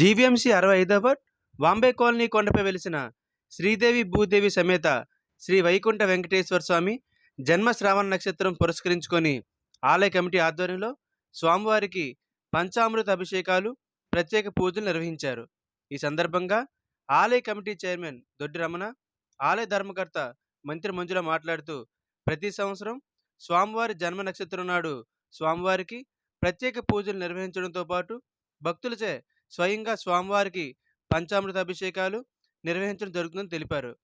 GVMC అరవై ఐదవ ward Vambay colony కొండపై వెలిసిన శ్రీదేవి భూదేవి సమేత శ్రీ వైకుంఠ వెంకటేశ్వర స్వామి జన్మ శ్రావణ నక్షత్రం పురస్కరించుకొని ఆలయ కమిటీ ఆధ్వర్యంలో స్వామివారికి పంచామృత అభిషేకాలు ప్రత్యేక పూజలు నిర్వహించారు. ఈ సందర్భంగా ఆలయ కమిటీ చైర్మన్ దొడ్డి రమణ ఆలయ ధర్మకర్త మంత్రి మంజుల మాట్లాడుతూ ప్రతి సంవత్సరం స్వామివారి జన్మ నక్షత్రం నాడు స్వామివారికి ప్రత్యేక పూజలు నిర్వహించడంతో పాటు భక్తులచే స్వయంగా స్వామివారికి పంచామృత అభిషేకాలు నిర్వహించడం జరుగుతుందని తెలిపారు.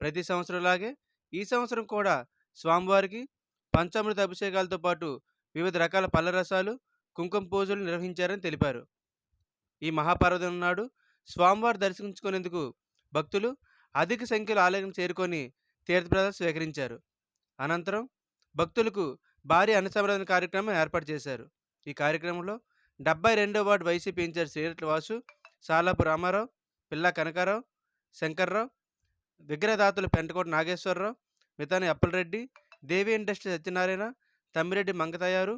ప్రతి సంవత్సరంలాగే ఈ సంవత్సరం కూడా స్వామివారికి పంచామృత అభిషేకాలతో పాటు వివిధ రకాల పళ్ళ రసాలు కుంకుమ పూజలు నిర్వహించారని తెలిపారు. ఈ మహాపర్వదినం నాడు స్వామివారు దర్శించుకునేందుకు భక్తులు అధిక సంఖ్యలో ఆలయం చేరుకొని తీర్థప్రదాలు స్వీకరించారు. అనంతరం భక్తులకు భారీ అన్నసంబరణ కార్యక్రమం ఏర్పాటు చేశారు. ఈ కార్యక్రమంలో డెబ్బై రెండో ward YCP incharge Sriratla Vasu Salapu Ramarao Pilla Kanakarao Shankarrao విగ్రహదాతలు Pentakota Nageswararao Mitani Appalareddy Devi industry Satyanarayana Tammireddy Mangatayaru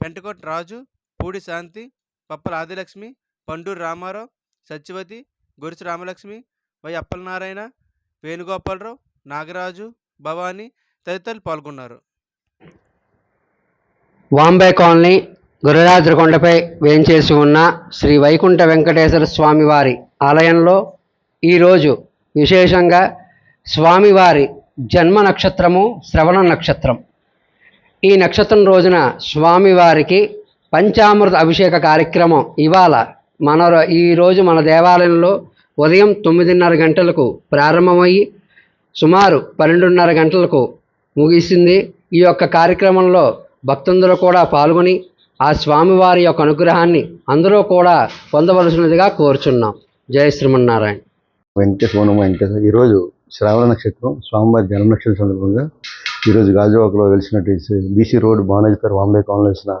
Pentakota Raju Pudi Shanti Pappala Adilakshmi Panduru Ramarao Satyavathi Gurusu Ramalakshmi Y Appalanarayana Venugopalarao Nagaraju Bhavani తదితరులు పాల్గొన్నారు. వాంబే కాలనీ గురరాజుకొండపై వేంచేసి ఉన్న శ్రీ వైకుంఠ వెంకటేశ్వర స్వామివారి ఆలయంలో ఈరోజు విశేషంగా స్వామివారి జన్మ నక్షత్రము శ్రవణ నక్షత్రం. ఈ నక్షత్రం రోజున స్వామివారికి పంచామృత అభిషేక కార్యక్రమం ఇవాళ మన ఈరోజు మన దేవాలయంలో ఉదయం తొమ్మిదిన్నర గంటలకు ప్రారంభమయ్యి సుమారు పన్నెండున్నర గంటలకు ముగిసింది. ఈ యొక్క కార్యక్రమంలో భక్తులందరూ కూడా పాల్గొని ఆ స్వామివారి యొక్క అనుగ్రహాన్ని అందరూ కూడా పొందవలసినదిగా కోరుచున్నాం. జయ శ్రీమన్నారాయణ. వెంకటేశ్వరం వెంకటేశ్వర ఈరోజు శ్రావణ నక్షత్రం స్వామివారి జన్మ నక్షత్రం సందర్భంగా ఈరోజు గాజువాకలో వెలిసినట్టు BC road Banajipeta Vambay colony వెలిసిన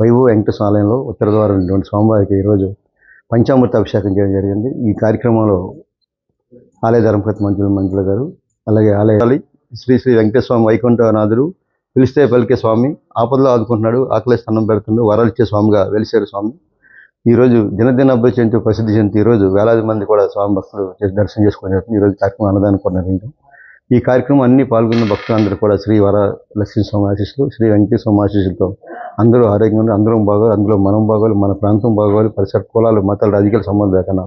వైభవ వెంకటేశ్వర ఆలయంలో ఉత్తర ద్వారం ఉన్నటువంటి స్వామివారికి ఈరోజు పంచామృత అభిషేకం చేయడం జరిగింది. ఈ కార్యక్రమంలో ఆలయ ధర్మకర్త మంత్రులు మంజుల గారు అలాగే ఆలయ శ్రీ శ్రీ వెంకటేశ్వర వైకుంఠనాథుడు పిలిస్తే పలికే స్వామి ఆపదలో ఆదుకుంటున్నాడు ఆకలి స్థానం పెడుతుంది వరాలు ఇచ్చే స్వామిగా వెలిసారు స్వామి. ఈరోజు దినదిన అభివృద్ధి చెందుతూ ప్రసిద్ధి చెందుతూ ఈరోజు వేలాది మంది కూడా స్వామి భక్తులు దర్శనం చేసుకొని జరుగుతుంది ఈరోజు కార్యక్రమం అన్నదానం కూడా ఈ కార్యక్రమం అన్ని పాల్గొన్న భక్తులందరూ కూడా శ్రీ వర లక్ష్మీ స్వామి ఆశీస్సులు శ్రీ వెంకటేశ్వర స్వామి ఆశీస్సులతో అందరూ ఆరోగ్యంగా అందరం బాగోలు అందులో మనం బాగోలు మన ప్రాంతం బాగోవాలి పరిసర కులాలు మతాలు రాజకీయాల సంబంధం లేకుండా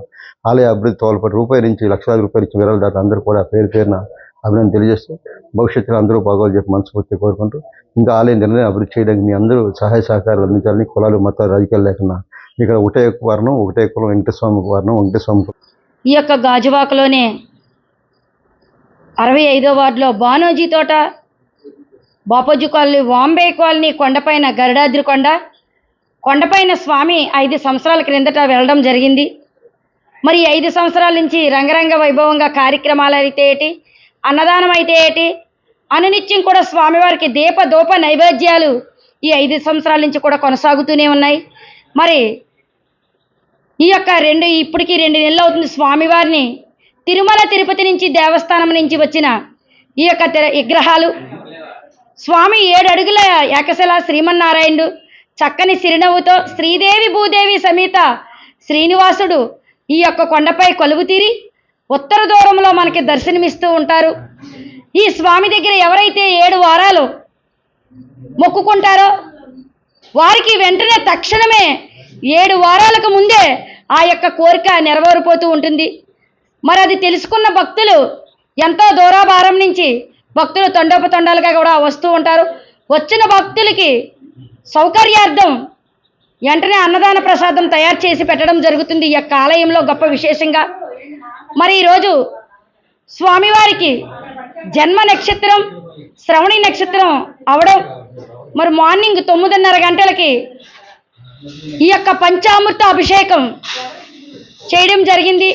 ఆలయ అభివృద్ధి తోల్పటి రూపాయి నుంచి లక్షలాది రూపాయలు ఇచ్చి విరాళ దాకా అందరూ కూడా పేరు పేరున అభినందన తెలియజేస్తూ భవిష్యత్తులో అందరూ బాగోవాలి చెప్పి మనస్ఫూర్తి కోరుకుంటూ ఇంకా ఆలయం నిర్ణయం అభివృద్ధి చేయడానికి మీ అందరూ సహాయ సహకారాలు అందించాలని కులాలు మతాలు రాజకీయాలు లేకుండా ఇక్కడ ఒకటే వర్ణం ఒకటే కులం వెంకటస్వామి వర్ణం వెంకటస్వామి ఈ యొక్క గాజువాకలోనే అరవై ఐదో వార్డులో బానోజీ తోట బాపోజీ కాలనీ వాంబే కాలనీ కొండపైన గరుడాద్రి కొండ కొండపైన స్వామి ఐదు సంవత్సరాల క్రిందట వెళ్ళడం జరిగింది. మరి ఐదు సంవత్సరాల నుంచి రంగరంగ వైభవంగా కార్యక్రమాలు అయితే ఏంటి? అన్నదానం అయితే ఏంటి? అనునిత్యం కూడా స్వామివారికి దీప దూప నైవేద్యాలు ఈ ఐదు సంవత్సరాల నుంచి కూడా కొనసాగుతూనే ఉన్నాయి. మరి ఈ యొక్క రెండు ఇప్పటికి రెండు నెలలు అవుతుంది స్వామివారిని తిరుమల తిరుపతి నుంచి దేవస్థానం నుంచి వచ్చిన ఈ యొక్క విగ్రహాలు. స్వామి ఏడు అడుగుల ఏకశిల శ్రీమన్నారాయణుడు చక్కని చిరునవ్వుతో శ్రీదేవి భూదేవి సమేత శ్రీనివాసుడు ఈ యొక్క కొండపై కొలువు తీరి ఉత్తర దూరంలో మనకి దర్శనమిస్తూ ఉంటారు. ఈ స్వామి దగ్గర ఎవరైతే ఏడు వారాలు మొక్కుకుంటారో వారికి వెంటనే తక్షణమే ఏడు వారాలకు ముందే ఆ యొక్క కోరిక నెరవేరిపోతూ ఉంటుంది. మరి అది తెలుసుకున్న భక్తులు ఎంతో దూరాభారం నుంచి భక్తులు తొండోపతొండాలుగా కూడా వస్తూ ఉంటారు. వచ్చిన భక్తులకి సౌకర్యార్థం వెంటనే అన్నదాన ప్రసాదం తయారు చేసి పెట్టడం జరుగుతుంది ఈ యొక్క ఆలయంలో గొప్ప విశేషంగా. మరి ఈరోజు స్వామివారికి జన్మ నక్షత్రం శ్రవణి నక్షత్రం అవడం మరి మార్నింగ్ తొమ్మిదిన్నర గంటలకి ఈ యొక్క పంచామృత అభిషేకం చేయడం జరిగింది.